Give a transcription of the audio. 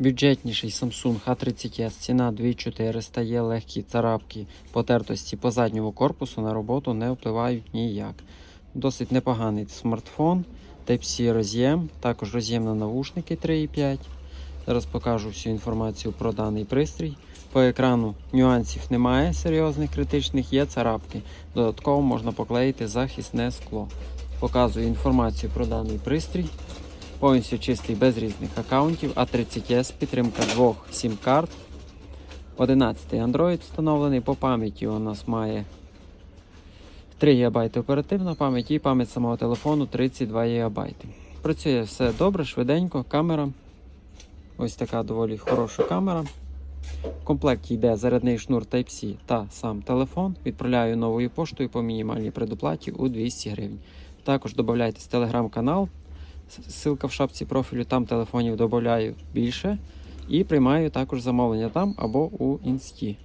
Бюджетніший Samsung A30s, ціна 2400, є легкі царапки потертості по задньому корпусу на роботу не впливають ніяк. Досить непоганий смартфон, Type-C роз'єм, також роз'єм на навушники 3.5. Зараз покажу всю інформацію про даний пристрій. По екрану нюансів немає серйозних критичних, є царапки. Додатково можна поклеїти захисне скло. Показую інформацію про даний пристрій. Повністю чистий без різних аккаунтів. A30S, підтримка двох сім-карт. 11 Android встановлений. По пам'яті у нас має 3 ГБ оперативна пам'ять і пам'ять самого телефону 32 ГБ. Працює все добре, швиденько, камера. Ось така доволі хороша камера. В комплекті йде зарядний шнур Type-C та сам телефон. Відправляю новою поштою по мінімальній предоплаті у 200 гривень. Також додайтесь в телеграм-канал. Ссылка в шапці профілю, там телефонів додаю більше. І приймаю також замовлення там або у інсті.